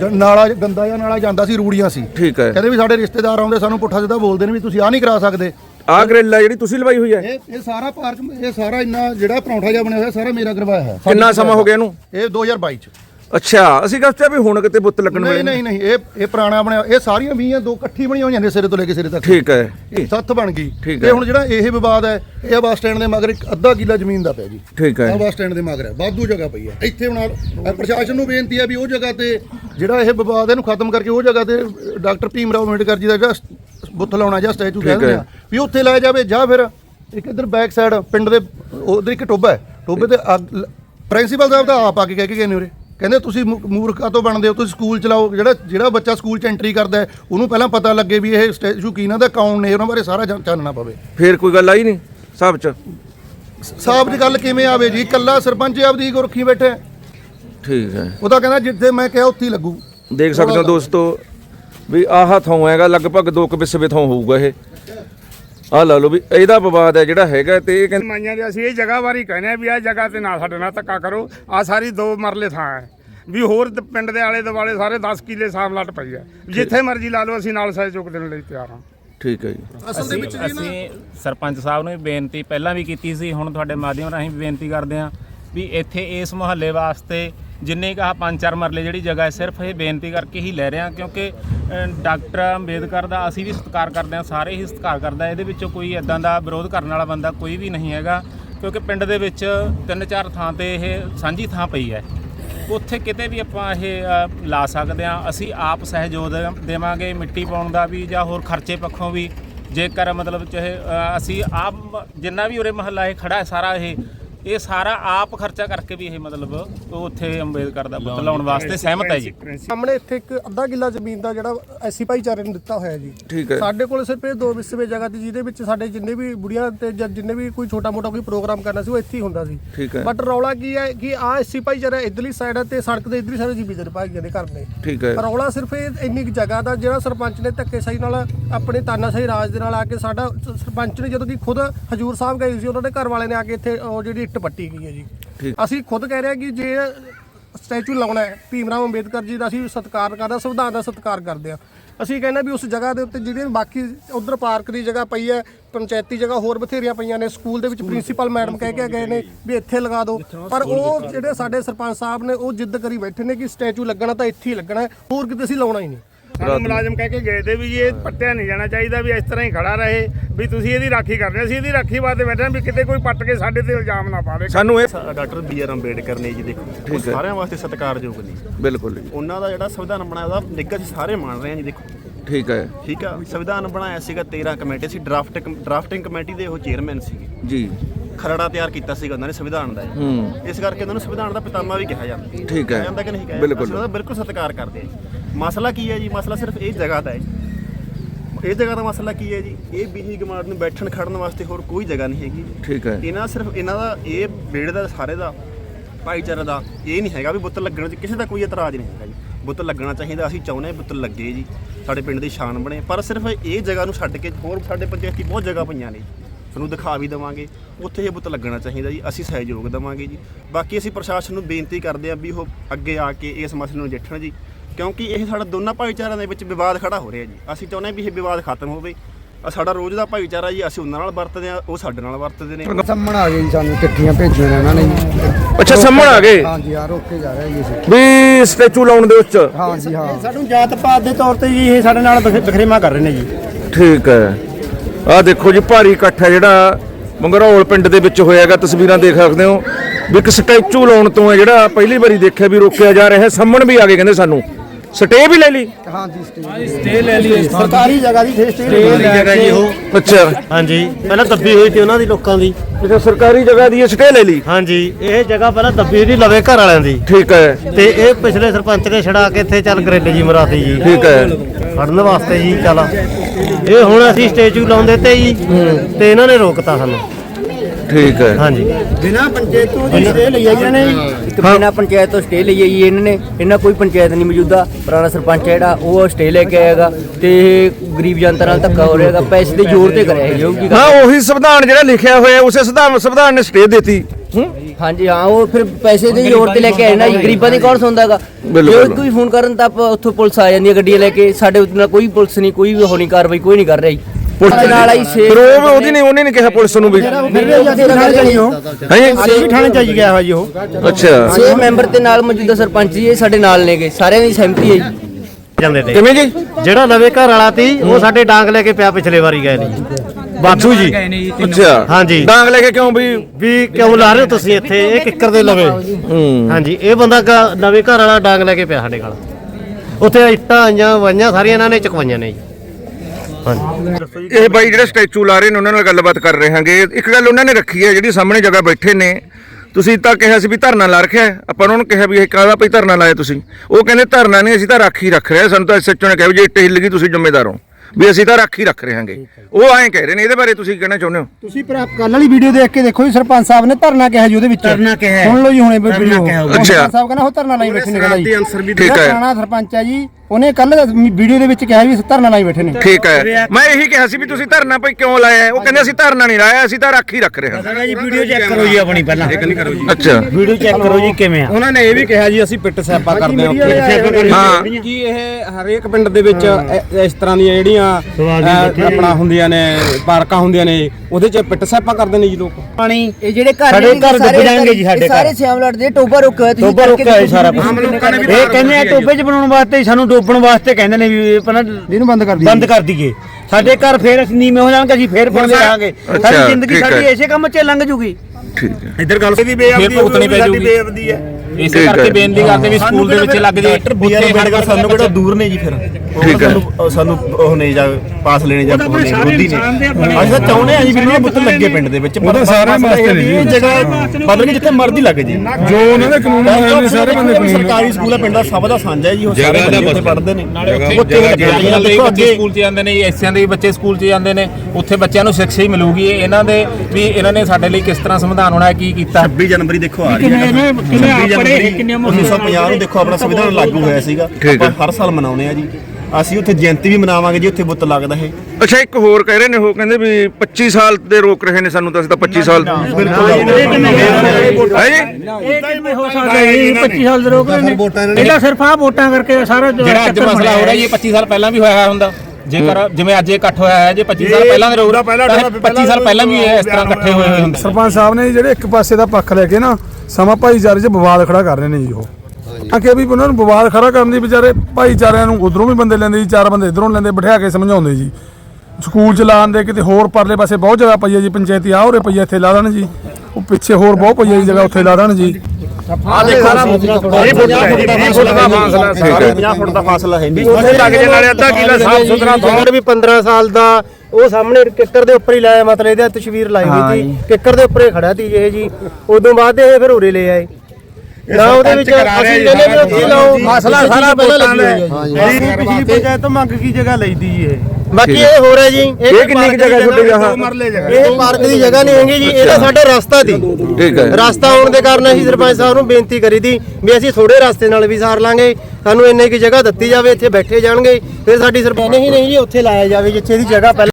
ਜ- ਨਾਲਾ ਗੰਦਾ ਜਿਹਾ ਨਾਲਾ ਜਾਂਦਾ ਸੀ ਰੂੜੀਆਂ ਸੀ। ਠੀਕ ਹੈ। ਕਹਿੰਦੇ ਵੀ ਸਾਡੇ ਰਿਸ਼ਤੇਦਾਰ ਆਉਂਦੇ ਸਾਨੂੰ ਪੁੱਠਾ ਸਿੱਧਾ ਬੋਲਦੇ ਨੇ ਵੀ ਤੁਸੀਂ ਆ ਨਹੀਂ ਕਰਾ ਸਕਦੇ। ਆਹ ਗ੍ਰਿਲ ਆ ਜਿਹੜੀ ਤੁਸੀਂ ਲਵਾਈ ਹੋਈ ਹੈ? ਇਹ ਇਹ ਸਾਰਾ ਪਾਰਕ ਇਹ ਸਾਰਾ ਇੰਨਾ ਜਿਹੜਾ ਪਰੌਂਠਾ ਜਿਹਾ ਬਣਿਆ ਹੋਇਆ ਸਾਰਾ ਮੇਰਾ ਕਰਵਾਇਆ ਹੈ ਕਿੰਨਾ ਸਮਾਂ ਹੋ ਗਿਆ ਇਹਨੂੰ? ਇਹ 2022 ਚ। ਅੱਛਾ ਅਸੀਂ ਕਹਿੰਦੇ ਵੀ ਹੁਣ ਕਿਤੇ ਬੁੱਤ ਲੱਗਣ ਨਹੀਂ ਵਾਲੇ ਨੇ। ਨਹੀਂ ਨਹੀਂ ਇਹ ਇਹ ਪੁਰਾਣਾ ਬਣਿਆ ਇਹ ਸਾਰੀਆਂ ਵੀਆਂ ਦੋ ਇਕੱਠੀ ਬਣੀਆਂ ਹੋਈਆਂ ਨੇ ਸਿਰੇ ਤੋਂ ਲੈ ਕੇ ਸਿਰੇ ਤੱਕ। ਠੀਕ ਹੈ। ਸੱਤ ਬਣ ਗਈ। ਤੇ। ਹੁਣ ਜਿਹੜਾ ਇਹ ਵਿਵਾਦ ਹੈ ਇਹ ਬੱਸ ਸਟੈਂਡ ਦੇ ਮਗਰ ਇੱਕ ਅੱਧਾ ਕਿੱਲਾ ਜ਼ਮੀਨ ਦਾ ਪਿਆ ਜੀ। ਠੀਕ ਹੈ। ਬੱਸ ਸਟੈਂਡ ਦੇ ਮਗਰ ਹੈ ਵਾਧੂ ਜਗ੍ਹਾ ਪਈ ਹੈ। ਇੱਥੇ ਹੁਣ ਆਹ ਪ੍ਰਸ਼ਾਸਨ ਨੂੰ ਬੇਨਤੀ ਹੈ ਵੀ ਉਹ ਜਗ੍ਹਾ ਤੇ ਜਿਹੜਾ ਇਹ ਵਿਵਾਦ ਇਹਨੂੰ ਖਤਮ ਕਰਕੇ ਉਹ ਜਗ੍ਹਾ ਤੇ ਡਾਕਟਰ ਭੀਮ ਰਾਓ ਅੰਬੇਡਕਰ ਜੀ ਦਾ ਜਿਹੜਾ ਬੁੱਤ ਲਾਉਣਾ ਜਾਂ ਸਟੈਚੂ ਕਹਿੰਦੇ। ਆ ਵੀ ਉੱਥੇ ਲਾਇਆ ਜਾਵੇ ਜਾਂ ਫਿਰ ਇੱਕ ਇੱਧਰ ਬੈਕ ਸਾਈਡ ਪਿੰਡ ਦੇ ਉਧਰ ਇੱਕ ਟੋਬਾ ਹੈ। ਟੋਬੇ ਤੇ ਪ੍ਰਿੰਸੀਪਲ ਸਾਹਿਬ ਤਾਂ ਆਪ ਆ ਕੇ ਕਹਿ ਕੇ ਗਏ ਨੇ ਉਰੇ। ਕਹਿੰਦੇ ਤੁਸੀਂ ਮੂਰਖਾਂ ਤੋਂ ਬਣਦੇ ਹੋ ਤੁਸੀਂ ਸਕੂਲ ਚਲਾਓ। ਜਿਹੜਾ ਜਿਹੜਾ ਬੱਚਾ ਸਕੂਲ ਚ ਐਂਟਰੀ ਕਰਦਾ ਹੈ ਉਹਨੂੰ ਪਹਿਲਾਂ ਪਤਾ ਲੱਗੇ ਵੀ ਇਹ ਸਟੈਚੂ ਕੀ ਇਹਨਾਂ ਦਾ ਕੌਣ ਨੇ ਉਹਨਾਂ ਬਾਰੇ ਸਾਰਾ ਜਾਣ- ਚਾਨਣਾ ਪਵੇ। ਫੇਰ ਕੋਈ ਗੱਲ ਆਈ ਨਹੀਂ ਸਭ ਚ? ਸਾਹਬ ਦੀ ਗੱਲ ਕਿਵੇਂ ਆਵੇ ਜੀ? ਇਕੱਲਾ ਸਰਪੰਚ ਆਪਦੀ ਈਗੋ ਰੱਖੀ ਬੈਠਾ। ਠੀਕ ਹੈ। ਉਹ ਤਾਂ ਕਹਿੰਦਾ ਜਿੱਥੇ ਮੈਂ ਕਿਹਾ ਉੱਥੇ ਹੀ ਲੱਗੂ। ਦੇਖ ਸਕਦੇ ਹੋ ਦੋਸਤੋ ਵੀ ਆਹ ਥਾਂ ਹੈਗਾ ਲਗਭਗ 2 ਕੁ ਵਿਸਵੇ ਥਾਂ ਹੋਊਗਾ ਇਹ। ਆਹ ਲਾ ਲਓ ਵੀ ਇਹਦਾ ਵਿਵਾਦ ਹੈ ਜਿਹੜਾ ਹੈਗਾ ਤੇ ਇਹ ਕਹਿੰਦੇ ਮਾਈਆਂ ਦੇ ਅਸੀਂ ਇਹ ਜਗ੍ਹਾ ਬਾਰੇ ਕਹਿੰਦੇ ਆ ਵੀ ਆਹ ਜਗ੍ਹਾ ਤੇ ਨਾ ਸਾਡੇ ਨਾਲ ਧੱਕਾ ਕਰੋ। ਆ ਸਾਰੀ ਦੋ ਮਰਲੇ ਥਾਂ ਹੈ। ਵੀ ਹੋਰ ਦ- ਪਿੰਡ ਦੇ ਆਲੇ ਦੁਆਲੇ ਸਾਰੇ 10 ਕਿੱਲੇ ਸਾਮ ਲੱਟ ਪਈ ਹੈ। ਜਿੱਥੇ ਮਰਜ਼ੀ ਲਾ ਲਓ ਅਸੀਂ ਨਾਲ ਸਹਿਯੋਗ ਦੇਣ ਲਈ ਤਿਆਰ ਹਾਂ। ਠੀਕ ਹੈ ਜੀ। ਅਸਲ ਦੇ ਅਸੀਂ ਸਰਪੰਚ ਸਾਹਿਬ ਨੂੰ ਵੀ ਬੇਨਤੀ ਪਹਿਲਾਂ ਵੀ ਕੀਤੀ ਸੀ ਹੁਣ ਤੁਹਾਡੇ ਮਾਧਿਅਮ ਰਾਹੀਂ ਵੀ ਬੇਨਤੀ ਕਰਦੇ ਹਾਂ ਵੀ ਇੱਥੇ ਇਸ ਮੁਹੱਲੇ ਵਾਸਤੇ ਜਿੰਨੇ ਕਾ ਪੰਜ ਚਾਰ ਮਰਲੇ ਜਿਹੜੀ ਜਗ੍ਹਾ ਹੈ ਸਿਰਫ ਇਹ ਬੇਨਤੀ ਕਰਕੇ ਹੀ ਲੈ ਰਹੇ ਹਾਂ ਕਿਉਂਕਿ ਅ, ਡਾਕਟਰ ਅੰਬੇਦਕਰ ਦਾ ਅਸੀਂ ਵੀ ਸਤਿਕਾਰ ਕਰਦੇ ਹਾਂ ਸਾਰੇ ਹੀ ਸਤਿਕਾਰ ਕਰਦਾ ਇਹਦੇ ਵਿੱਚੋਂ ਕੋਈ ਇਦਾਂ ਦਾ ਵਿਰੋਧ ਕਰਨ ਵਾਲਾ ਬੰਦਾ ਕੋਈ ਵੀ ਨਹੀਂ ਹੈਗਾ ਕਿਉਂਕਿ ਪਿੰਡ ਦੇ ਵਿੱਚ ਤਿੰਨ ਚਾਰ ਥਾਂ ਤੇ ਇਹ ਸਾਂਝੀ ਥਾਂ ਪਈ ਹੈ। ਉੱਥੇ ਕਿਤੇ ਵੀ ਆਪਾਂ ਇਹ ਅ, ਲਾ ਸਕਦੇ ਹਾਂ। ਅਸੀਂ ਆਪ ਸਹਿਯੋਗ ਦੇ- ਦੇਵਾਂਗੇ ਮਿੱਟੀ ਪਾਉਣ ਦਾ ਵੀ ਜਾਂ ਹੋਰ ਖਰਚੇ ਪੱਖੋਂ ਵੀ। ਜੇਕਰ ਮਤਲਬ ਚਾਹੇ ਅ, ਅਸੀਂ ਆਪ ਜਿੰਨਾ ਵੀ ਉਰੇ ਮਹੱਲਾ ਇਹ ਖੜਾ ਹੈ ਸਾਰਾ ਇਹ ਇਹ ਸਾਰਾ ਆਪ ਖਰਚਾ ਕਰਕੇ ਵੀ ਇਹ ਮਤਲਬ ਉਹ ਉੱਥੇ ਅੰਬੇਦਕਰ ਦਾ ਬੁੱਤ ਲਾਉਣ ਵਾਸਤੇ ਸਹਿਮਤ ਹੈ ਜੀ। ਸਾਹਮਣੇ ਇੱਥੇ ਇੱਕ ਅੱਧਾ ਕਿੱਲਾ ਜ਼ਮੀਨ ਦਾ ਜਿਹੜਾ ਐਸੀ ਭਾਈਚਾਰੇ ਨੂੰ ਦਿੱਤਾ ਹੋਇਆ ਜੀ। ਠੀਕ ਹੈ। ਸਾਡੇ ਕੋਲ ਸਿਰਫ ਇਹ ਦੋ ਵਿਸਵੇ ਜਗ੍ਹਾ ਤੇ ਜਿਹਦੇ ਵਿੱਚ ਸਾਡੇ ਜਿੰਨੇ ਵੀ ਬੁੜੀਆਂ ਤੇ ਜਾਂ ਜਿੰਨੇ ਵੀ ਕੋਈ ਛੋਟਾ ਮੋਟਾ ਕੋਈ ਪ੍ਰੋਗਰਾਮ ਕਰਨਾ ਸੀ ਉਹ ਇੱਥੇ ਹੀ ਹੁੰਦਾ ਸੀ। ਠੀਕ ਹੈ। ਬਟ ਰੌਲਾ ਕੀ ਹੈ ਕਿ ਆ ਐਸੀ ਭਾਈਚਾਰਾ ਇਧਰਲੀ ਸਾਈਡ ਤੇ ਸੜਕ ਦੇ ਇਧਰਲੀ ਸਾਈਡ ਜੀਬੀਜਨ ਭਾਈਆਂ ਦੇ ਘਰ ਨੇ ਠੀਕ ਹੈ। ਰੌਲਾ ਸਿਰਫ ਇਹ ਇੰਨੀ ਕੁ ਜਗ੍ਹਾ ਦਾ ਜਿਹੜਾ ਸਰਪੰਚ ਨੇ ਧੱਕੇਸ਼ਾਹੀ ਨਾਲ ਆਪਣੇ ਤਾਨਾਸ਼ਾਹੀ ਰਾਜ ਦੇ ਨਾਲ ਆ ਕੇ ਸਾਡਾ ਸਰਪੰਚ ਨੇ ਜਦੋਂ ਕਿ ਖੁਦ ਹਜੂਰ ਸਾਹਿਬ ਗਏ ਸੀ ਉਹਨਾਂ ਦੇ ਘਰ ਵਾਲੇ ਨੇ ਆ ਕੇ ਇੱਥੇ ਉਹ ਜਿਹੜੀ ਇੱਟ ਪੱਟੀ ਗਈ ਹੈ ਜੀ। ਅਸੀਂ ਖੁਦ ਕਹਿ ਰਹੇ ਕਿ ਜੇ ਸਟੈਚੂ ਲਾਉਣਾ ਹੈ ਭੀਮ ਰਾਓ ਅੰਬੇਦਕਰ ਜੀ ਦਾ ਅਸੀਂ ਸਤਿਕਾਰ ਕਰਦੇ ਸੰਵਿਧਾਨ ਦਾ ਸਤਿਕਾਰ ਕਰਦੇ ਹਾਂ। ਅਸੀਂ ਕਹਿੰਦੇ ਵੀ ਉਸ ਜਗ੍ਹਾ ਦੇ ਉੱਤੇ ਜਿਹੜੀਆਂ ਬਾਕੀ ਉਧਰ ਪਾਰਕ ਦੀ ਜਗ੍ਹਾ ਪਈ ਹੈ ਪੰਚਾਇਤੀ ਜਗ੍ਹਾ ਹੋਰ ਬਥੇਰੀਆਂ ਪਈਆਂ ਨੇ ਸਕੂਲ ਦੇ ਵਿੱਚ ਪ੍ਰਿੰਸੀਪਲ ਮੈਡਮ ਕਹਿ ਕੇ ਗਏ ਨੇ ਵੀ ਇੱਥੇ ਲਗਾ ਦਿਓ। ਪਰ ਉਹ ਜਿਹੜੇ ਸਾਡੇ ਸਰਪੰਚ ਸਾਹਿਬ ਨੇ ਉਹ ਜਿੱਦ ਕਰੀ ਬੈਠੇ ਨੇ ਕਿ ਸਟੈਚੂ ਲੱਗਣਾ ਤਾਂ ਇੱਥੇ ਹੀ ਲੱਗਣਾ ਹੈ ਹੋਰ ਕਿਤੇ ਅਸੀਂ ਲਾਉਣਾ ਹੀ ਨਹੀਂ। ਸਾਨੂੰ ਮੁਲਾਜ਼ਮ ਕਹਿ ਕੇ ਗਏ ਤੇ ਵੀ ਜੀ ਇਹ ਪੱਟਿਆ ਨਹੀਂ ਜਾਣਾ ਚਾਹੀਦਾ ਵੀ ਇਸ ਤਰ੍ਹਾਂ ਹੀ ਖੜਾ ਰਹੇ ਵੀ ਤੁਸੀਂ ਇਹਦੀ ਰਾਖੀ ਕਰਨੀ ਅਸੀਂ ਇਹਦੀ ਰਾਖੀ ਵਾਸਤੇ ਬੈਠੇ ਵੀ ਕਿਤੇ ਕੋਈ ਪੱਟ ਕੇ ਸਾਡੇ ਤੇ ਇਲਜ਼ਾਮ ਨਾ ਪਾਵੇ ਸਾਨੂੰ ਇਹ ਡਾਕਟਰ ਬੀ ਆਰ ਅੰਬੇਡਕਰ ਨੇ ਜੀ ਦੇਖੋ ਉਹ ਸਾਰਿਆਂ ਵਾਸਤੇ ਸਤਿਕਾਰਯੋਗ ਨੇ। ਬਿਲਕੁਲ ਜੀ। ਉਹਨਾਂ ਦਾ ਜਿਹੜਾ ਸੰਵਿਧਾਨ ਬਣਾਇਆ ਉਹਦਾ ਨਿੱਘਾ ਸਾਰੇ ਮੰਨ ਰਹੇ ਹਾਂ ਜੀ ਦੇਖੋ। ਠੀਕ ਹੈ। ਠੀਕ ਆ ਸੰਵਿਧਾਨ ਬਣਾਇਆ ਸੀਗਾ 13 ਕਮੇਟੀ ਸੀ ਡਰਾਫਟ ਡਰਾਫਟਿੰਗ ਕਮੇਟੀ ਦੇ ਉਹ ਚੇਅਰਮੈਨ ਸੀਗੇ। ਜੀ। ਖਰੜਾ ਤਿਆਰ ਕੀਤਾ ਸੀਗਾ ਉਹਨਾਂ ਨੇ ਸੰਵਿਧਾਨ ਦਾ ਇਸ ਕਰਕੇ ਉਹਨਾਂ ਨੂੰ ਸੰਵਿਧਾਨ ਦਾ ਪਿਤਾਮਾ ਵੀ ਕਿਹਾ ਜਾਂਦਾ। ਠੀਕ ਹੈ। ਜਾਂਦਾ ਕਿ ਨਹੀਂ ਕਿਹਾ ਬਿਲਕੁਲ। ਉਹਦਾ ਬਿਲਕੁਲ ਸਤਿਕਾਰ ਕਰਦੇ ਜੀ। ਮਸਲਾ ਕੀ ਹੈ ਜੀ? ਮਸਲਾ ਸਿਰਫ ਇਹ ਜਗ੍ਹਾ ਦਾ ਹੈ। ਇਹ ਜਗ੍ਹਾ ਦਾ ਮਸਲਾ ਕੀ ਹੈ ਜੀ? ਇਹ ਬੀਹੀ ਗਮਾਰ ਨੂੰ ਬੈਠਣ ਖੜਨ ਵਾਸਤੇ ਹੋਰ ਕੋਈ ਜਗ੍ਹਾ ਨਹੀਂ ਹੈਗੀ। ਠੀਕ ਹੈ। ਇਹਨਾਂ ਸਿਰਫ ਇਹਨਾਂ ਦਾ ਇਹ ਬੇੜੇ ਦਾ ਸਾਰੇ ਦਾ ਭਾਈਚਾਰੇ ਦਾ ਇਹ ਨਹੀਂ ਹੈਗਾ ਵੀ ਬੁੱਤ ਲੱਗਣ 'ਚ ਕਿਸੇ ਦਾ ਕੋਈ ਇਤਰਾਜ਼ ਨਹੀਂ ਹੈਗਾ ਜੀ। ਬੁੱਤ ਲੱਗਣਾ ਚਾਹੀਦਾ ਅਸੀਂ ਚਾਹੁੰਦੇ ਹਾਂ ਬੁੱਤ ਲੱਗੇ ਜੀ। ਸਾਡੇ ਪਿੰਡ ਦੀ ਸ਼ਾਨ ਬਣੇ। ਪਰ ਸਿਰਫ ਇਹ ਜਗ੍ਹਾ ਨੂੰ ਛੱਡ ਕੇ ਹੋਰ ਸਾਡੇ ਪੰਚਾਇਤੀ ਬਹੁਤ ਜਗ੍ਹਾ ਪਈਆਂ ਨੇ ਤੁਹਾਨੂੰ ਦਿਖਾ ਵੀ ਦੇਵਾਂਗੇ। ਉੱਥੇ ਇਹ ਬੁੱਤ ਲੱਗਣਾ ਚਾਹੀਦਾ ਜੀ। ਅਸੀਂ ਸਹਿਯੋਗ ਦੇਵਾਂਗੇ ਜੀ। ਬਾਕੀ ਅਸੀਂ ਪ੍ਰਸ਼ਾਸਨ ਨੂੰ ਬੇਨਤੀ ਕਰਦੇ ਹਾਂ ਵੀ ਉਹ ਅੱਗੇ ਆ ਕੇ ਇਸ ਮਸਲੇ ਨੂੰ ਨਜਿੱਠਣ ਜੀ। ਕਿਉਂਕਿ ਇਹ ਸਾਡਾ ਦੋਨਾਂ ਭਾਈਚਾਰਿਆਂ ਦੇ ਵਿੱਚ ਵਿਵਾਦ ਖੜਾ ਹੋ ਰਿਹਾ ਜੀ। ਅਸੀਂ ਚਾਹੁੰਦੇ ਹਾਂ ਵੀ ਇਹ ਵਿਵਾਦ ਖਤਮ ਹੋਵੇ। ਆਹ ਸਾਡਾ ਰੋਜ਼ ਦਾ ਭਾਈਚਾਰਾ ਜੀ ਅਸੀਂ ਉਹਨਾਂ ਨਾਲ ਵਰਤਦੇ ਹਾਂ ਉਹ ਸਾਡੇ ਨਾਲ ਵਰਤਦੇ ਨੇ। ਸਾਹਮਣ ਆ ਗਏ ਜੀ ਸਾਨੂੰ ਚਿੱਠੀਆਂ ਭੇਜੀਆਂ ਨੇ ਉਹਨਾਂ ਨੇ ਜੀ। ਅੱਛਾ ਸਾਹਮਣ ਆ ਗਏ? ਹਾਂਜੀ ਆ ਰੋਕ ਜਾ ਰਿਹਾ ਜੀ ਅਸੀਂ ਵੀ ਸਟੈਚੂ ਲਾਉਣ ਦੇ ਵਿੱਚ ਹਾਂਜੀ ਹਾਂ। ਸਾਨੂੰ ਜਾਤ ਪਾਤ ਦੇ ਤੌਰ ਤੇ ਜੀ ਇਹ ਸਾਡੇ ਨਾਲ ਬਖਰੇਮਾ ਕਰ ਰਹੇ ਨੇ ਜੀ। ਠੀਕ ਹੈ। ਆਹ ਦੇਖੋ ਜੀ ਭਾਰੀ ਇਕੱਠ ਹੈ ਜਿਹੜਾ ਮੰਗਰੌਲ ਪਿੰਡ ਦੇ ਵਿੱਚ ਹੋਇਆਗਾ ਤਸਵੀਰਾਂ ਦੇਖ ਸਕਦੇ ਹੋ। ਵੀ ਇੱਕ ਸਟੈਚੂ ਲਾਉਣ ਤੋਂ ਹੈ ਜਿਹੜਾ ਪਹਿਲੀ ਵਾਰੀ ਦੇਖਿਆ ਵੀ ਰੋਕਿਆ ਜਾ ਰਿਹਾ ਹੈ ਸਾਹਮਣ ਵੀ ਆ ਗਏ ਕਹਿੰਦੇ ਸਾਨੂੰ। ਸਟੇ ਵੀ ਲੈ ਲਈ? ਹਾਂਜੀ ਸਟੇ ਸਟੇ ਲੈ ਲਈ ਸਰਕਾਰੀ ਜਗ੍ਹਾ ਦੀ ਸਟੇ ਜਗ੍ਹਾ ਜੀ ਉਹ ਅੱਛਾ। ਹਾਂਜੀ ਪਹਿਲਾਂ ਦੱਬੀ ਹੋਈ ਸੀ ਉਹਨਾਂ ਦੀ ਲੋਕਾਂ ਦੀ। ਸਰਕਾਰੀ ਜਗ੍ਹਾ ਦੀ ਸਟੇ ਲੈ ਲਈ? ਹਾਂਜੀ ਇਹ ਜਗ੍ਹਾ ਪਹਿਲਾਂ ਦੱਬੀ ਹੋਈ ਸੀ ਲਵੇ ਘਰ ਵਾਲਿਆਂ ਦੀ। ਠੀਕ ਹੈ। ਤੇ ਇਹ ਪਿਛਲੇ ਸਰਪੰਚ ਨੇ ਛੜਾ ਕੇ ਇੱਥੇ ਚੱਲ ਕਰੇਲੇ ਜੀ ਮਰਾਤੀ ਜੀ। ਠੀਕ ਹੈ। ਫੜਨ ਵਾਸਤੇ ਜੀ ਚੱਲ। ਇਹ ਹੁਣ ਅਸੀਂ ਸਟੇਚੂ ਲਾਉਂਦੇ ਤੇ ਜੀ ਤੇ ਇਹਨਾਂ ਨੇ ਰੋਕਤਾ ਸਾਨੂੰ। ਠੀਕ ਹੈ। ਹਾਂਜੀ। ਬਿਨਾ ਪੰਚਾਇਤ ਤੋਂ ਜੀ ਸਟੇ ਲਈ ਇਹਨਾਂ ਨੇ। ਇੱਕ ਬਿਨਾਂ ਪੰਚਾਇਤ ਤੋਂ ਸਟੇ ਲਈ ਆਈ ਇਹਨਾਂ ਨੇ। ਇਹਨਾਂ ਕੋਈ ਪੰਚਾਇਤ ਨਹੀਂ ਮੌਜੂਦਾ। ਪੁਰਾਣਾ ਸਰਪੰਚ ਜਿਹੜਾ ਉਹ ਸਟੇ ਲੈ ਕੇ ਆਏਗਾ ਤੇ ਇਹ ਗਰੀਬ ਜਨਤਾ ਨਾਲ ਧੱਕਾ ਹੋ ਰਿਹਾਗਾ ਪੈਸੇ ਦੇ ਜ਼ੋਰ ਤੇ ਕਰਿਆ ਇਹ ਜੋ ਕੀ ਹਾਂ ਉਹੀ ਸੰਵਿਧਾਨ ਜਿਹੜਾ ਲਿਖਿਆ ਹੋਇਆ ਉਸੇ ਸੰਵਿਧਾਨ ਸੰਵਿਧਾਨ ਨੇ ਸਟੇ ਦਿੱਤੀ। ਹੂੰ? ਹਾਂਜੀ ਹਾਂ ਉਹ ਫਿਰ ਪੈਸੇ ਦੇ ਜ਼ੋਰ ਤੇ ਲੈ ਕੇ ਆਏ ਨਾ ਜੀ, ਗਰੀਬਾਂ ਦੀ ਕੌਣ ਸੁਣਦਾਗਾ। ਜੇ ਕੋਈ ਫੋਨ ਕਰਨ ਤਾਂ ਆਪਾਂ ਉੱਥੋਂ ਪੁਲਿਸ ਆ ਜਾਂਦੀ ਹੈ ਗੱਡੀਆਂ ਲੈ ਕੇ ਸਾਡੇ ਉੱਤੇ ਨਾਲ ਕੋਈ ਪੁਲਿਸ ਨਹੀਂ ਕੋਈ ਵੀ ਉਹ ਨਹੀਂ ਕਾਰਵਾਈ ਕੋਈ ਨਹੀਂ ਕਰ ਰਹੀ। ਪੁਲਿਸ ਨਾਲ ਆਈ ਸੇ ਫਿਰ ਉਹ ਉਹਦੀ ਨਹੀਂ ਉਹਨੇ ਨਹੀਂ ਕਿਹਾ ਪੁਲਿਸ ਨੂੰ ਵੀ। ਹਾਂਜੀ ਅੱਜ ਵੀ ਥਾਣੇ ਚਾਹੀ ਗਿਆ ਹੋਇਆ ਜੀ ਉਹ। ਅੱਛਾ। ਸੇ ਮੈਂਬਰ ਤੇ ਨਾਲ ਮੌਜੂਦਾ ਸਰਪੰਚ ਜੀ ਇਹ ਸਾਡੇ ਨਾਲ ਨੇਗੇ ਸਾਰਿਆਂ ਦੀ ਸਹਿਮਤੀ ਹੈ ਜੀ। ਜਾਂਦੇ ਤੇ ਕਿਵੇਂ ਜੀ? ਜਿਹੜਾ ਲਵੇ ਘਰ ਵਾਲਾ ਤੀ ਉਹ ਸਾਡੇ ਡਾਂਗ ਲੈ ਕੇ ਪਿਆ ਪਿਛਲੇ ਵਾਰੀ ਗਏ ਨੇ। ਬਾਥੂ ਜੀ। ਅੱਛਾ। ਹਾਂਜੀ। ਡਾਂਗ ਲੈ ਕੇ ਕਿਉਂ ਵੀ ਵੀ ਕਿਉਂ ਲਾ ਰਹੇ ਹੋ ਤੁਸੀਂ ਇੱਥੇ? ਇਹ ਕਿੱਕਰ ਦੇ ਲਵੇ। ਹੂੰ ਹਾਂਜੀ ਇਹ ਬੰਦਾ ਨਵੇਂ ਘਰ ਵਾਲਾ ਡਾਂਗ ਲੈ ਕੇ ਪਿਆ ਸਾਡੇ ਕੋਲ। ਉੱਥੇ ਇੱਟਾਂ ਆਈਆਂ ਵਾਈਆਂ ਸਾਰੀਆਂ ਇਹਨਾਂ ਨੇ ਚੁਕਵਾਈਆਂ ਨੇ ਜੀ। ਹਾਂਜੀ। ਇਹ ਬਾਈ ਜਿਹੜੇ ਸਟੈਚੂ ਲਾ ਰਹੇ ਨੇ ਉਹਨਾਂ ਨਾਲ ਗੱਲਬਾਤ ਕਰ ਰਹੇ ਹਾਂਗੇ। ਇੱਕ ਗੱਲ ਉਹਨਾਂ ਨੇ ਰੱਖੀ ਹੈ ਜਿਹੜੀ ਸਾਹਮਣੇ ਜਗ੍ਹਾ ਬੈਠੇ ਨੇ। ਤੁਸੀਂ ਤਾਂ ਕਿਹਾ ਸੀ ਵੀ ਧਰਨਾ ਲਾ ਰੱਖਿਆ ਹੈ। ਆਪਾਂ ਉਹਨਾਂ ਨੂੰ ਕਿਹਾ ਵੀ ਇਹ ਕਾਹਦਾ ਭਈ ਧਰਨਾ ਲਾਇਆ ਤੁਸੀਂ? ਉਹ ਕਹਿੰਦੇ ਧਰਨਾ ਨਹੀਂ ਅਸੀਂ ਤਾਂ ਰਾਖੀ ਰੱਖ ਰਹੇ ਹਾਂ। ਸਾਨੂੰ ਤਾਂ ਐਸਐਚਓ ਨੇ ਕਿਹਾ ਵੀ ਜੇ ਇੱਟ ਹਿੱਲ ਗਈ ਤੁਸੀਂ ਜ਼ਿੰਮੇਦਾਰ ਹੋ। ਵੀ ਅਸੀਂ ਤਾਂ ਰਾਖੀ ਰੱਖ ਰਹੇ ਹਾਂਗੇ। ਉਹ ਐਂ ਕਹਿ ਰਹੇ ਨੇ ਇਹਦੇ ਬਾਰੇ ਤੁਸੀਂ ਕਹਿਣਾ ਚਾਹੁੰਦੇ ਹੋ? ਤੁਸੀਂ ਪਰ ਕੱਲ ਵਾਲੀ ਵੀਡੀਓ ਦੇਖ ਕੇ ਦੇਖੋ ਜੀ ਸਰਪੰਚ ਸਾਹਿਬ ਨੇ ਧਰਨਾ ਕਿਹਾ ਜੀ ਉਹਦੇ ਵਿੱਚ। ਧਰਨਾ ਕਿਹਾ ਸੁਣ ਲਓ ਜੀ ਹੁਣੇ ਵੀਡੀਓ। ਅੱਛਾ। ਸਰਪੰਚ ਸਾਹਿਬ ਕਹਿੰਦਾ ਉਹ ਧਰਨਾ ਲਾਈ ਬੈਠੇ ਨੇ ਕਹਿੰਦਾ ਜੀ। ਠੀਕ ਹੈ। ਸਰਪੰਚ ਹੈ ਜੀ ਉਹਨੇ ਕੱਲ ਵੀਡੀਓ ਦੇ ਵਿੱਚ ਕਿਹਾ ਵੀ ਧਰਨਾ ਲਾਈ ਬੈਠੇ ਨੇ। ਠੀਕ ਹੈ। ਮੈਂ ਇਹੀ ਕਿਹਾ ਸੀ ਵੀ ਤੁਸੀਂ ਧਰਨਾ ਭਈ ਕਿਉਂ ਲਾਇਆ ਹੈ? ਉਹ ਕਹਿੰਦੇ ਅਸੀਂ ਧਰਨਾ ਨਹੀਂ ਲਾਇਆ ਅਸੀਂ ਤਾਂ ਰਾਖੀ ਰੱਖ ਰਹੇ ਹਾਂ। ਜੀ ਵੀਡੀਓ ਚੈੱਕ ਕਰੋ ਜੀ ਆਪਣੀ ਪਹਿਲਾਂ। ਅੱਛਾ। ਵੀਡੀਓ ਚੈੱਕ ਕਰੋ ਜੀ ਕਿਵੇਂ ਆ। ਉਹਨਾਂ ਨੇ ਇਹ ਵੀ ਕਿਹਾ ਜੀ ਅਸੀਂ ਪਿੱਟ ਸਿਆਪਾ ਕਰਦੇ ਹਾਂ ਹਾਂ। ਕਿ ਇਹ ਹਰੇਕ ਪਿੰਡ ਦੇ ਵਿੱਚ ਇ- ਇਸ ਤਰ੍ਹਾਂ ਦੀਆਂ ਜਿਹੜੀਆਂ ਅ, ਆਪਣਾ ਹੁੰਦੀਆਂ ਨੇ ਪਾਰਕਾਂ ਹੁੰਦੀਆਂ ਨੇ ਉਹਦੇ 'ਚ ਪਿੱਟ ਸਿਆਪਾ ਕਰਦੇ ਨੇ ਜੀ ਲੋਕ। ਪਾਣੀ ਇਹ ਜਿਹੜੇ ਘਰ ਸਾਡੇ ਨੇ ਘਰ ਸਾਰੇ- ਡੁੱਬ ਜਾਣਗੇ ਜੀ ਸਾਡੇ ਇਹ ਸਾਰੇ ਘਰ। ਸਿਆਮਲਟ ਦੇ ਟੋਬਾ ਰੁਕਿਆ ਤੁਸੀਂ ਟੋਬਾ ਰੁਕਿਆ ਸਾਰਾ ਕੁਛ। ਇਹ ਕਹਿੰਦੇ ਆ ਟੋਬੇ 'ਚ ਬਣਾਉਣ ਵਾਸਤੇ ਸਾਨੂੰ ਡੋਬਣ ਵਾਸਤੇ ਕਹਿੰਦੇ ਨੇ ਵੀ ਪਹਿਲਾਂ ਇਹਨੂੰ ਬੰਦ ਕਰ ਦਈਏ। ਬੰਦ ਕਰ ਦਈਏ। ਸਾਡੇ ਘਰ ਫੇਰ ਅਸੀਂ ਨੀਵੇਂ ਹੋ ਜਾਣਗੇ ਅਸੀਂ ਫੇਰ ਫੜਦੇ ਰਹਾਂਗੇ ਸਾਡੀ ਜ਼ਿੰਦਗੀ ਹੈ। ਸਾਡੀ ਐਸੇ ਕੰਮ 'ਚ ਲੰਘ ਜੂਗੀ। ਠੀਕ ਹੈ। ਇੱਧਰ ਗੱਲ ਦੀ ਫਿਰ ਭੁਗਤਣੀ ਪੈ ਜਾਊਗੀ ਇਸੇ ਕਰਕੇ। ਬੇਨਤੀ ਕਰਦੇ ਵੀ ਸਕੂਲ ਦੇ ਵਿੱਚ ਲੱਗ ਜੇ। ਉੱਥੇ ਅੰਬੇਡਕਰ ਸਾਨੂੰ ਕਿਹੜਾ ਦੂਰ ਨੇ ਜੀ ਫਿਰ? ਠੀਕ ਹੈ। ਸਾਨੂੰ ਸਾਨੂੰ ਉਹ ਨਹੀਂ ਜਾ ਪਾਸ ਲੈਣੇ ਜਾਂ ਉਹ ਨਹੀਂ ਵਿਰੋਧੀ ਨੇ। ਅਸੀਂ ਤਾਂ ਚਾਹੁੰਦੇ ਆ ਜੀ ਵੀ ਬੁੱਤ ਲੱਗੇ ਪਿੰਡ ਦੇ ਵਿੱਚ ਪਰ ਸਾਰੇ ਮਾਸਟਰ ਇਹ ਜਗ੍ਹਾ ਬਦਲ ਕੇ ਜਿੱਥੇ ਮਰਜ਼ੀ ਲੱਗ ਜੇ। ਜੋ ਉਹਨਾਂ ਦੇ ਕਾਨੂੰਨ ਬਣਾਏ ਨੇ ਸਾਰੇ ਬੰਦੇ ਕਾਨੂੰਨ ਸਰਕਾਰੀ ਸਕੂਲ ਹੈ ਪਿੰਡ ਦਾ ਸਭ ਦਾ ਸਾਂਝਾ ਹੈ ਜੀ ਉਹ ਸਾਰੇ ਬੱਚੇ ਉੱਥੇ ਪੜ੍ਹਦੇ ਨੇ। ਉੱਥੇ ਜਿਹੜੀਆਂ ਦੇ ਬੱਚੇ ਸਕੂਲ 'ਚ ਜਾਂਦੇ ਨੇ ਐਸਿਆਂ ਦੇ ਵੀ ਬੱਚੇ ਸਕੂਲ 'ਚ ਜਾਂਦੇ ਨੇ ਉੱਥੇ ਬੱਚਿਆਂ ਨੂੰ ਸਿੱਖਿਆ ਹੀ ਮਿਲੂਗੀ। ਇਹ ਇਹਨਾਂ ਦੇ ਵੀ ਇਹਨਾਂ ਨੇ ਸਾਡੇ ਲਈ ਕਿਸ ਤਰ੍ਹਾਂ ਸੰਵਿਧਾਨ ਹੋਣਾ ਹੈ ਕੀ ਕੀਤਾ? 26 ਜਨਵਰੀ ਦੇਖੋ ਆ ਰਹੀ ਹੈ। 26 ਜਨਵਰੀ 1950 ਨੂੰ ਦੇਖੋ ਆਪਣਾ ਸੰਵਿਧਾਨ ਲਾਗੂ ਹੋਇਆ ਸੀਗਾ ਠੀਕ ਹੈ। ਆਪਾਂ ਹਰ ਸਾਲ ਮਨਾਉਂਦੇ ਆ ਜੀ ਅਸੀਂ ਉੱਥੇ ਜਯੰਤੀ ਵੀ ਮਨਾਵਾਂਗੇ ਜੀ ਉੱਥੇ ਬੁੱਤ ਲੱਗਦਾ ਹੈ ਅੱਛਾ ਇੱਕ ਹੋਰ ਕਹਿ ਰਹੇ ਨੇ ਉਹ ਕਹਿੰਦੇ ਵੀ 25 ਸਾਲ ਦੇ ਰੋਕ ਰਹੇ ਨੇ ਸਾਨੂੰ ਤਾਂ ਅਸੀਂ ਤਾਂ 25 ਸਾਲ ਹੈ ਜੀ ਹੋ ਸਕਦਾ ਹੈ 25 ਸਾਲ ਦੇ ਰੋਕ ਰਹੇ ਨੇ ਇਹਦਾ ਸਿਰਫ ਆ ਵੋਟਾਂ ਕਰਕੇ ਸਾਰਾ ਜਿਹੜਾ ਅੱਜ ਮਸਲਾ ਹੋ ਰਿਹਾ ਜੀ ਇਹ 25 ਸਾਲ ਪਹਿਲਾਂ ਵੀ ਹੋਇਆ ਹੁੰਦਾ ਜੇਕਰ ਜਿਵੇਂ ਅੱਜ ਇਹ ਇਕੱਠ ਹੋਇਆ ਹੈ ਜੇ 25 ਸਾਲ ਪਹਿਲਾਂ ਦੇ ਰੋਕ ਤਾਂ ਇਹ 25 ਸਾਲ ਪਹਿਲਾਂ ਵੀ ਇਹ ਇਸ ਤਰ੍ਹਾਂ ਇਕੱਠੇ ਹੋਏ ਹੋਏ ਹੁੰਦੇ ਸਰਪੰਚ ਸਾਹਿਬ ਨੇ ਜਿਹੜੇ ਇੱਕ ਪਾਸੇ ਦਾ ਪੱਖ ਲੈ ਕੇ ਨਾ ਸਮਾਂ ਭਾਈਚਾਰੇ 'ਚ ਵਿਵਾਦ ਖੜਾ ਕਰ ਰਹੇ ਨੇ ਜੀ ਉਹ। ਤਾਂ ਕਿ ਵੀ ਉਹਨਾਂ ਨੂੰ ਵਿਵਾਦ ਖੜਾ ਕਰਨ ਦੀ ਵਿਚਾਰੇ ਭਾਈਚਾਰਿਆਂ ਨੂੰ ਉਧਰੋਂ ਵੀ ਬੰਦੇ ਲੈਂਦੇ ਜੀ ਚਾਰ ਬੰਦੇ ਇਧਰੋਂ ਲੈਂਦੇ ਬਿਠਾ ਕੇ ਸਮਝਾਉਂਦੇ ਜੀ। ਸਕੂਲ ਚ ਦੇ ਕਿਤੇ ਹੋਰ ਪਰਲੇ ਪਾਸੇ ਬਹੁਤ ਜਗ੍ਹਾ ਪਈ ਹੈ ਜੀ ਪੰਚਾਇਤੀ ਆ ਹੋਰੇ ਪਈ ਹੈ ਇੱਥੇ ਲਾ ਦੇਣ ਜੀ। ਉਹ ਪਿੱਛੇ ਹੋਰ ਬਹੁਤ ਪਈ ਹੈ ਜੀ ਜਗ੍ਹਾ ਉੱਥੇ ਲਾ ਦੇਣ ਜੀ। ਆ ਦੇਖੋ ਨਾ ਇਹ ਫੁੱਟ ਦਾ ਫੁੱਟ ਦਾ ਫਾਸਲਾ ਠੀਕ ਹੈ। 50 ਫੁੱਟ ਦਾ ਫਾਸਲਾ ਹੈ ਜੀ। ਉੱਥੇ ਲੱਗ ਜੇ ਨਾਲੇ ਅੱਧਾ ਕਿਲਾ ਸਾਫ਼ ਸੁਥਰਾ ਹੋਰ ਵੀ 15 ਸਾਲ ਦਾ ਉਹ ਸਾਹਮਣੇ ਕਿੱਕਰ ਦੇ ਉੱਪਰ ਹੀ ਲਾਇਆ ਮਤਲਬ ਇਹਦਾ ਤਸਵੀਰ ਲਾਈ ਹੋਈ ਸੀ। ਕਿੱਕਰ ਦੇ ਉੱਪਰ ਹੀ ਖੜਾ ਸੀ ਇਹ ਜੀ। ਉਦੋਂ ਬਾਅਦ ਇਹ ਫਿਰ ਉਰੇ ਲੈ ਆਏ। ਨਾ ਉਹਦੇ ਵਿੱਚ ਅਸੀਂ ਕਹਿੰਦੇ ਵੀ ਉੱਥੇ ਲਾਓ ਮਸਲਾ ਸਾਰਾ ਪਹਿਲਾਂ ਵੋਟਾਂ ਲੱਗੀ ਦਾ ਹੋਈ ਹੈ। ਜੀ ਜੀ ਪਿਛਲੀ ਪੰਚਾਇਤ ਤੋਂ ਮੰਗ ਕੀ ਜਗ੍ਹਾ ਲਈ ਦੀ ਜੀ ਇਹ? ਬਾਕੀ ਇਹ ਹੋ ਰਿਹਾ ਜੀ ਇਹ ਕਿੰਨੀ ਕੁ ਜਗ੍ਹਾ ਛੁੱਟੀ ਜਗ੍ਹਾ। ਇਹ ਪਾਰਕ ਦੀ ਜਗ੍ਹਾ ਨਹੀਂ ਹੈਗੀ ਜੀ ਇਹ ਤਾਂ ਸਾਡਾ ਰਸਤਾ ਸੀ ਠੀਕ ਹੈ ਰਸਤਾ ਹੋਣ ਦੇ ਕਾਰਨ ਅਸੀਂ ਸਰਪੰਚ ਸਾਹਿਬ ਨੂੰ ਬੇਨਤੀ ਕਰੀ ਦੀ ਵੀ ਅਸੀਂ ਥੋੜੇ ਰਸਤੇ ਨਾਲ ਵੀ ਸਾਰ ਲਾਂਗੇ। ਸਾਨੂੰ ਇੰਨੇ ਕੀ ਜਗ੍ਹਾ ਦਿੱਤੀ ਜਾਵੇ ਇੱਥੇ ਬੈਠੇ ਜਾਣਗੇ। ਫਿਰ ਸਾਡੀ ਸਰਪੰਚ ਨਹੀਂ ਨਹੀਂ ਜੀ ਉੱਥੇ ਲਾਇਆ ਜਾਵੇ ਜਿੱਥੇ ਦੀ ਜਗ੍ਹਾ